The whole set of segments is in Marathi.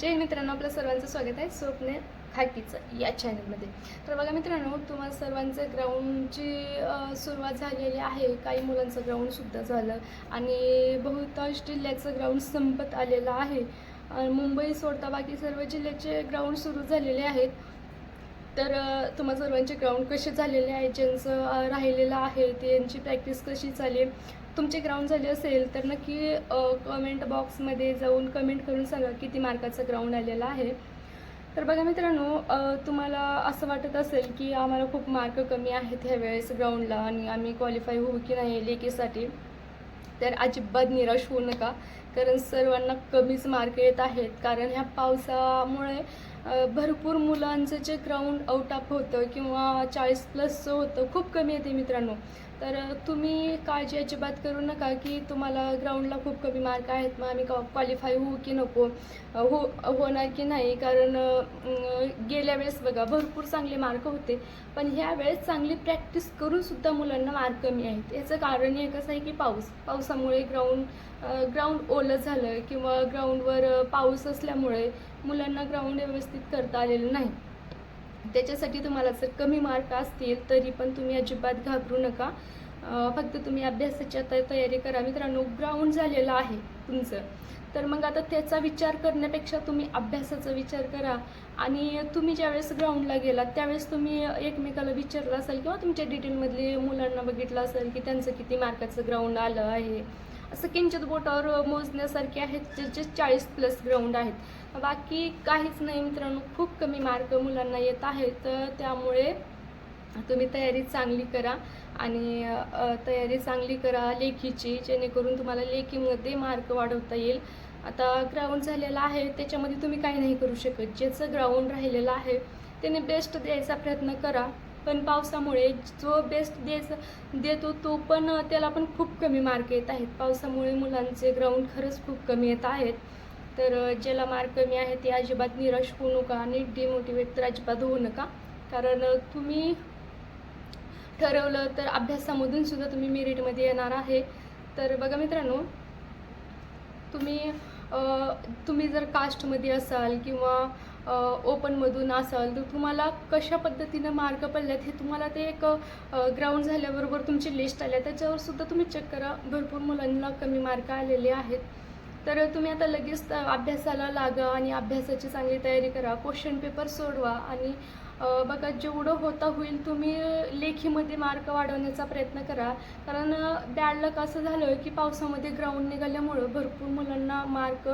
जय मित्रांनो आपलं सर्वांचं स्वागत आहे स्वप्ने हॅकीचं या चॅनलमध्ये तर बघा मित्रांनो तुम्हाला सर्वांचं ग्राउंडची सुरुवात झालेली आहे. काही मुलांचं ग्राउंडसुद्धा झालं आणि बहुतांश जिल्ह्याचं ग्राउंड संपत आलेलं आहे. मुंबई सोडता बाकी सर्व जिल्ह्याचे ग्राउंड सुरू झालेले आहेत. तर तुम्हा सर्वांचे ग्राउंड कसे झालेले आहेत? ज्यांचं राहिलेलं आहे त्यांची प्रॅक्टिस कशी चालेल तुमचे ग्राउंड झाले असेल तर नक्की कमेंट बॉक्समध्ये जाऊन कमेंट करून सांगा किती मार्काचं ग्राउंड आलेलं आहे. तर बघा मित्रांनो तुम्हाला असं वाटत असेल की आम्हाला खूप मार्क कमी आहेत ह्या वेळेस ग्राउंडला आणि आम्ही क्वालिफाय होऊ की नाही लेकीसाठी तर अजिबात निराश होऊ नका. कारण सर्वांना कमीच मार्क येत आहेत. कारण ह्या पावसामुळे भरपूर मुलांचं जे ग्राउंड आउट ऑफ होतं किंवा चाळीस प्लसचं होतं खूप कमी येते मित्रांनो. तर तुम्ही काळजी अजिबात करू नका की तुम्हाला ग्राउंडला खूप कमी मार्क आहेत मग आम्ही क्वालिफाय होऊ की नको हो होणार की नाही? कारण गेल्या वेळेस बघा भरपूर चांगले मार्क होते पण ह्या वेळेस चांगली प्रॅक्टिस करूनसुद्धा मुलांना मार्क कमी आहेत. याचं कारण एकच आहे की पाऊस पावसामुळे ग्राउंड ग्राउंड ओलं झालं किंवा ग्राउंडवर पाऊस असल्यामुळे मुलांना ग्राउंड व्यवस्थित करता आलेलं नाही. त्याच्यासाठी तुम्हाला जर कमी मार्क असतील तरी पण तुम्ही अजिबात घाबरू नका. फक्त तुम्ही अभ्यासाची आता तयारी करा. मित्रांनो ग्राउंड झालेलं आहे तुमचं. तर मग आता त्याचा विचार करण्यापेक्षा तुम्ही अभ्यासाचा विचार करा. आणि तुम्ही ज्यावेळेस ग्राउंडला गेलात त्यावेळेस तुम्ही एकमेकाला विचारलं असाल किंवा तुमच्या डिटेलमधले मुलांना बघितलं असेल की त्यांचं किती मार्काचं ग्राउंड आलं आहे. असं किंचित बोटावर मोजण्यासारखे आहेत जे जे चाळीस प्लस ग्राउंड आहेत. बाकी काहीच नाही मित्रांनो खूप कमी मार्क मुलांना येत आहेत तर त्यामुळे तुम्ही तयारी चांगली करा आणि तयारी चांगली करा लेखीची जेणेकरून तुम्हाला लेखीमध्ये मार्क वाढवता येईल. आता ग्राउंड झालेलं आहे त्याच्यामध्ये तुम्ही काही नाही करू शकत. ज्याचं ग्राउंड राहिलेलं आहे त्याने बेस्ट द्यायचा प्रयत्न करा. पण पावसामुळे जो बेस्ट देस देतो तो पण त्याला पण खूप कमी मार्क येत आहेत. पावसामुळे मुलांचे ग्राउंड खरंच खूप कमी येत आहेत. तर ज्याला मार्क कमी आहे ते अजिबात निराश होऊ नका आणि डिमोटिवेट तर अजिबात होऊ नका. कारण तुम्ही ठरवलं तर अभ्यासामधून सुद्धा तुम्ही मेरिटमध्ये येणार आहे. तर बघा मित्रांनो तुम्ही तुम्ही जर कास्टमध्ये असाल किंवा ओपनमधून असाल तर तुम्हाला कशा पद्धतीनं मार्क पडल्यात हे तुम्हाला ते एक ग्राउंड झाल्याबरोबर तुमची लिस्ट आल्या. त्याच्यावर सुद्धा तुम्ही चेक करा. भरपूर मुलांना कमी मार्क आलेले आहेत. तर तुम्ही आता लगेच अभ्यासाला लागा आणि अभ्यासाची चांगली तयारी करा. क्वेश्चन पेपर सोडवा आणि बघा जेवढं होता होईल तुम्ही लेखीमध्ये मार्क वाढवण्याचा प्रयत्न करा. कारण बॅड लक असं झालं की पावसामध्ये ग्राउंड निघाल्यामुळं भरपूर मुलांना मार्क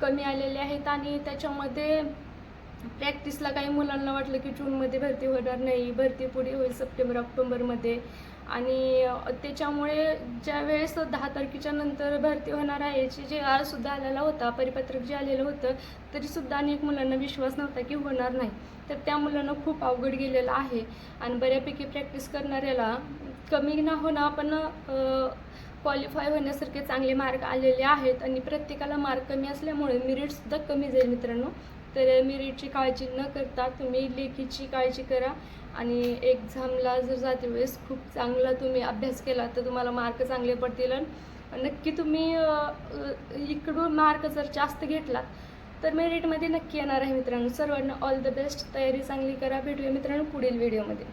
कमी आलेले आहेत आणि त्याच्यामध्ये प्रॅक्टिसला काही मुलांना वाटलं की जूनमध्ये भरती होणार नाही भरती पुढे होईल सप्टेंबर ऑक्टोबरमध्ये. आणि त्याच्यामुळे ज्या वेळेस दहा तारखेच्या नंतर भरती होणार आहे याची जे सुद्धा आलेला होता परिपत्रक जे आलेलं होतं तरीसुद्धा अनेक मुलांना विश्वास नव्हता की होणार नाही. तर त्या मुलांना खूप अवघड गेलेलं आहे आणि बऱ्यापैकी प्रॅक्टिस करणाऱ्याला कमी ना होणं आपण क्वालिफाय होण्यासारखे चांगले मार्क आलेले आहेत आणि प्रत्येकाला मार्क कमी असल्यामुळे मिरिटसुद्धा कमी जाईल मित्रांनो. तर मिरिटची काळजी न करता तुम्ही लेखीची काळजी करा. आणि एक्झामला जर जाते वेळेस खूप चांगला तुम्ही अभ्यास केला तर तुम्हाला मार्क चांगले पडतील आणि नक्की तुम्ही इकडून मार्क जर जास्त घेतला तर मेरिटमध्ये नक्की येणार आहे मित्रांनो. सर्वांना ऑल द बेस्ट तयारी चांगली करा. भेटूया मित्रांनो पुढील व्हिडिओमध्ये